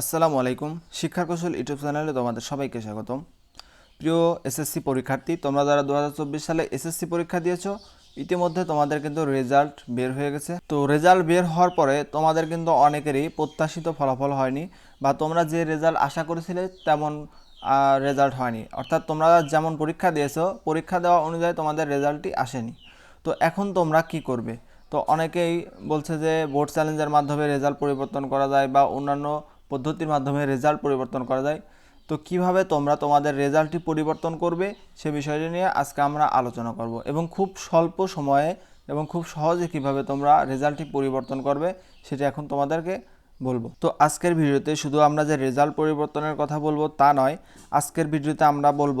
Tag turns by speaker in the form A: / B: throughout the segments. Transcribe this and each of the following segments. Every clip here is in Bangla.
A: আসসালামু আলাইকুম। শিক্ষা কৌশল ইউটিউব চ্যানেলে তোমাদের সবাইকে স্বাগতম। প্রিয় এসএসসি পরীক্ষার্থী, তোমরা যারা দু হাজার চব্বিশ সালে এসএসসি পরীক্ষা দিয়েছ, ইতিমধ্যে তোমাদের কিন্তু রেজাল্ট বের হয়ে গেছে। তো রেজাল্ট বের হওয়ার পরে তোমাদের কিন্তু অনেকেরই প্রত্যাশিত ফলাফল হয়নি বা তোমরা যে রেজাল্ট আশা করেছিলে তেমন রেজাল্ট হয়নি। অর্থাৎ তোমরা যেমন পরীক্ষা দিয়েছ, পরীক্ষা দেওয়া অনুযায়ী তোমাদের রেজাল্টই আসেনি। তো এখন তোমরা কি করবে? তো অনেকেই বলছে যে বোর্ড চ্যালেঞ্জের মাধ্যমে রেজাল্ট পরিবর্তন করা যায় বা অন্যান্য পদ্ধতির মাধ্যমে রেজাল্ট পরিবর্তন করা যায়। তো কীভাবে তোমরা তোমাদের রেজাল্টটি পরিবর্তন করবে সে বিষয়টি নিয়ে আজকে আমরা আলোচনা করব এবং খুব স্বল্প সময়ে এবং খুব সহজে কীভাবে তোমরা রেজাল্টটি পরিবর্তন করবে সেটা এখন তোমাদেরকে বলব। তো আজকের ভিডিওতে শুধু আমরা যে রেজাল্ট পরিবর্তনের কথা বলব তা নয়, আজকের ভিডিওতে আমরা বলব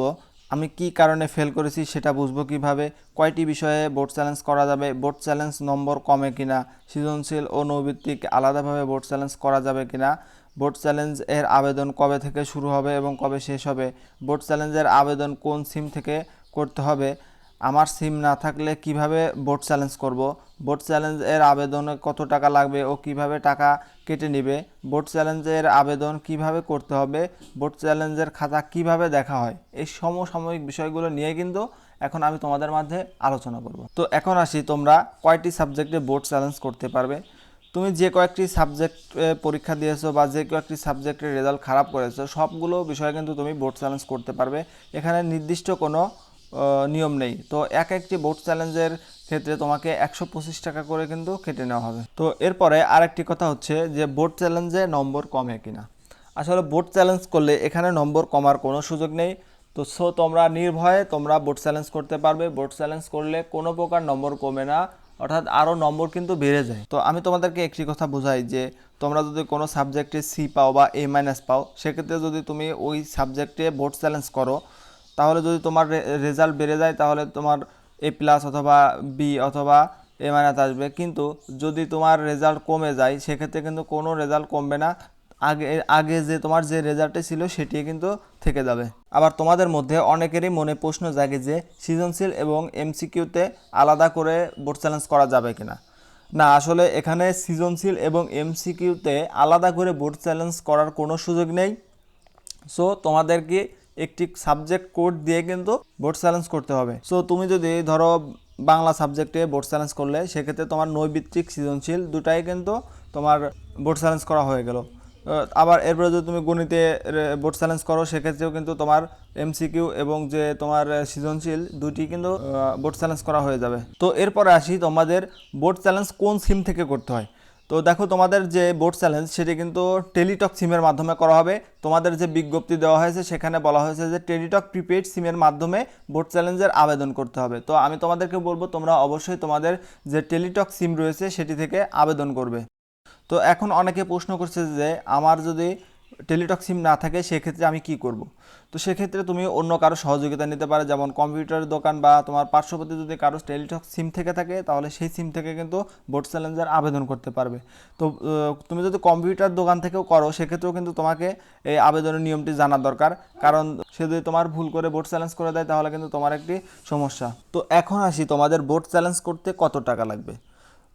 A: আমি কি কারণে ফেল করেছি সেটা বুঝব কীভাবে, কয়টি বিষয়ে বোর্ড চ্যালেঞ্জ করা যাবে বোর্ড চ্যালেঞ্জ নম্বর কমে কিনা, সৃজনশীল ও নৈবিত্তিক আলাদাভাবে বোর্ড চ্যালেঞ্জ করা যাবে কিনা বোর্ড চ্যালেঞ্জ এর আবেদন কবে থেকে শুরু হবে এবং কবে শেষ হবে? বোর্ড চ্যালেঞ্জের আবেদন কোন সিম থেকে করতে হবে? আমার সিম না থাকলে কীভাবে বোর্ড চ্যালেঞ্জ করব? বোর্ড চ্যালেঞ্জ এর আবেদনে কত টাকা লাগবে ও কীভাবে টাকা কেটে নেবে? বোর্ড চ্যালেঞ্জের আবেদন কীভাবে করতে হবে? বোর্ড চ্যালেঞ্জের খাতা কীভাবে দেখা হয়? এই সমসাময়িক বিষয়গুলো নিয়ে কিন্তু এখন আমি তোমাদের মাঝে আলোচনা করব। তো এখন আসি তোমরা কয়টি সাবজেক্টে বোর্ড চ্যালেঞ্জ করতে পারবে? তুমি যে কয়েকটি সাবজেক্ট পরীক্ষা দিয়েছ বা যে কয়েকটি সাবজেক্টের রেজাল্ট খারাপ করেছ, সবগুলো বিষয়ে কিন্তু তুমি বোর্ড চ্যালেঞ্জ করতে পারবে। এখানে নির্দিষ্ট কোনো নিয়ম নেই। তো এক একটি বোর্ড চ্যালেঞ্জের ক্ষেত্রে তোমাকে একশো পঁচিশ টাকা করে কিন্তু কেটে নেওয়া হবে। তো এরপরে আরেকটি কথা হচ্ছে যে বোর্ড চ্যালেঞ্জে নম্বর কমে কিনা। আসলে বোর্ড চ্যালেঞ্জ করলে এখানে নম্বর কমার কোনো সুযোগ নেই। তো সো তোমরা নির্ভয়ে তোমরা বোর্ড চ্যালেঞ্জ করতে পারবে। বোর্ড চ্যালেঞ্জ করলে কোনো প্রকার নম্বর কমে না। অর্থাৎ আরও নম্বর কিন্তু বেড়ে যায়। তো আমি তোমাদেরকে একটি কথা বোঝাই যে, তোমরা যদি কোনো সাবজেক্টে সি পাও বা এ মাইনাস পাও, সেক্ষেত্রে যদি তুমি ওই সাবজেক্টে বোর্ড চ্যালেঞ্জ করো, তাহলে যদি তোমার রেজাল্ট বেড়ে যায়, তাহলে তোমার এ প্লাস অথবা বি অথবা এ মাইনাস আসবে। কিন্তু যদি তোমার রেজাল্ট কমে যায়, সেক্ষেত্রে কিন্তু কোনো রেজাল্ট কমবে না। আগে আগে যে তোমার যে রেজাল্টে ছিল সেটি কিন্তু থেকে যাবে। আবার তোমাদের মধ্যে অনেকেরই মনে প্রশ্ন জাগে যে সৃজনশীল এবং এমসিকিউতে আলাদা করে বোর্ড চ্যালেঞ্জ করা যাবে কিনা। না, আসলে এখানে সৃজনশীল এবং এমসিকিউতে আলাদা করে বোর্ড চ্যালেঞ্জ করার কোনো সুযোগ নেই। সো তোমাদেরকে একটি সাবজেক্ট কোড দিয়ে কিন্তু বোর্ড চ্যালেঞ্জ করতে হবে। সো তুমি যদি ধরো বাংলা সাবজেক্টে বোর্ড চ্যালেঞ্জ করলে, সেক্ষেত্রে তোমার নৈবিত্তিক সৃজনশীল দুটাই কিন্তু তোমার বোর্ড চ্যালেঞ্জ করা হয়ে গেল। আবার এরপরে যদি তুমি গণিতে বোর্ড চ্যালেঞ্জ করো, সেক্ষেত্রেও কিন্তু তোমার এমসিকিউ এবং যে তোমার সৃজনশীল দুটি কিন্তু বোর্ড চ্যালেঞ্জ করা হয়ে যাবে। তো এরপরে আসি তোমাদের বোর্ড চ্যালেঞ্জ কোন সিম থেকে করতে হয়? তো দেখো তোমাদের যে বোর্ড চ্যালেঞ্জ সেটি কিন্তু টেলিটক সিমের মাধ্যমে করা হবে। তোমাদের যে বিজ্ঞপ্তি দেওয়া হয়েছে, সেখানে বলা হয়েছে যে টেলিটক প্রিপেড সিমের মাধ্যমে বোর্ড চ্যালেঞ্জের আবেদন করতে হবে। তো আমি তোমাদেরকে বলব, তোমরা অবশ্যই তোমাদের যে টেলিটক সিম রয়েছে, সেটি থেকে আবেদন করবে। তো এখন অনেকে প্রশ্ন করছে যে আমার যদি টেলিটক সিম না থাকে, সেক্ষেত্রে আমি কি করব? তো সেক্ষেত্রে তুমি অন্য কারও সহযোগিতা নিতে পারো, যেমন কম্পিউটারের দোকান বা তোমার পার্শ্ববর্তী যদি কারও টেলিটক সিম থেকে থাকে, তাহলে সেই সিম থেকে কিন্তু বোর্ড চ্যালেঞ্জার আবেদন করতে পারবে। তো তুমি যদি কম্পিউটার দোকান থেকেও করো, সেক্ষেত্রেও কিন্তু তোমাকে এই আবেদনের নিয়মটি জানা দরকার। কারণ সে যদি তোমার ভুল করে বোর্ড চ্যালেঞ্জ করে দেয়, তাহলে কিন্তু তোমার একটি সমস্যা। তো এখন আসি তোমাদের বোর্ড চ্যালেঞ্জ করতে কত টাকা লাগবে?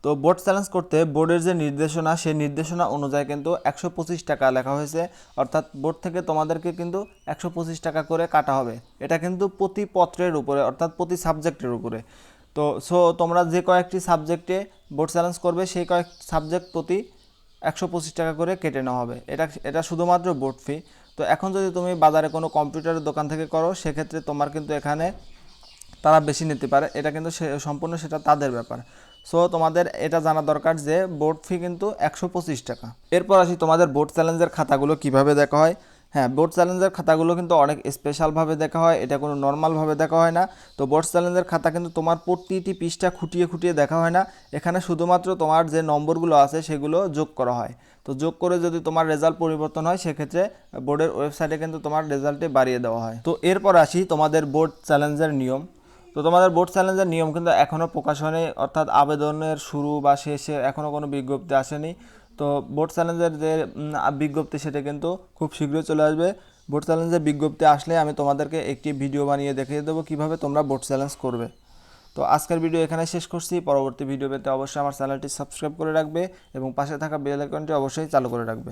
A: তো বোর্ড চ্যালেঞ্জ করতে বোর্ডের যে নির্দেশনা, সেই নির্দেশনা অনুযায়ী কিন্তু একশো পঁচিশ টাকা লেখা হয়েছে। অর্থাৎ বোর্ড থেকে তোমাদেরকে কিন্তু একশো পঁচিশ টাকা করে কাটা হবে। এটা কিন্তু প্রতি পত্রের উপরে, অর্থাৎ প্রতি সাবজেক্টের উপরে। তো সো তোমরা যে কয়েকটি সাবজেক্টে বোর্ড চ্যালেঞ্জ করবে, সেই কয়েক সাবজেক্ট প্রতি একশো পঁচিশ টাকা করে কেটে নেওয়া হবে। এটা এটা শুধুমাত্র বোর্ড ফি তো এখন যদি তুমি বাজারে কোনো কম্পিউটারের দোকান থেকে করো, সেক্ষেত্রে তোমার কিন্তু এখানে তারা বেশি নিতে পারে। এটা কিন্তু সম্পূর্ণ সেটা তাদের ব্যাপার। সো তোমাদের এটা জানা দরকার যে বোর্ড ফি কিন্তু একশো পঁচিশ টাকা। এরপর আসি তোমাদের বোর্ড চ্যালেঞ্জের খাতাগুলো কীভাবে দেখা হয়। হ্যাঁ বোর্ড চ্যালেঞ্জের খাতাগুলো কিন্তু অনেক স্পেশালভাবে দেখা হয়। এটা কোনো নর্মালভাবে দেখা হয় না। তো বোর্ড চ্যালেঞ্জের খাতা কিন্তু তোমার প্রতিটি পৃষ্ঠা খুঁটিয়ে খুঁটিয়ে দেখা হয় না। এখানে শুধুমাত্র তোমার যে নম্বরগুলো আছে, সেগুলো যোগ করা হয়। তো যোগ করে যদি তোমার রেজাল্ট পরিবর্তন হয়, সেক্ষেত্রে বোর্ডের ওয়েবসাইটে কিন্তু তোমার রেজাল্টে বাড়িয়ে দেওয়া হয়। তো এরপর আসি তোমাদের বোর্ড চ্যালেঞ্জের নিয়ম। তো তোমাদের বোর্ড চ্যালেঞ্জের নিয়ম কিন্তু এখনও প্রকাশ হয়নি, অর্থাৎ আবেদনের শুরু বা শেষে এখনও কোনো বিজ্ঞপ্তি আসেনি। তো বোর্ড চ্যালেঞ্জের যে বিজ্ঞপ্তি সেটা কিন্তু খুব শীঘ্রই চলে আসবে। বোর্ড চ্যালেঞ্জের বিজ্ঞপ্তি আসলে আমি তোমাদেরকে একটি ভিডিও বানিয়ে দেখিয়ে দেবো কীভাবে তোমরা বোর্ড চ্যালেঞ্জ করবে। তো আজকের ভিডিও এখানে শেষ করছি। পরবর্তী ভিডিও পেতে অবশ্যই আমার চ্যানেলটি সাবস্ক্রাইব করে রাখবে এবং পাশে থাকা বেল আইকনটি অবশ্যই চালু করে রাখবে।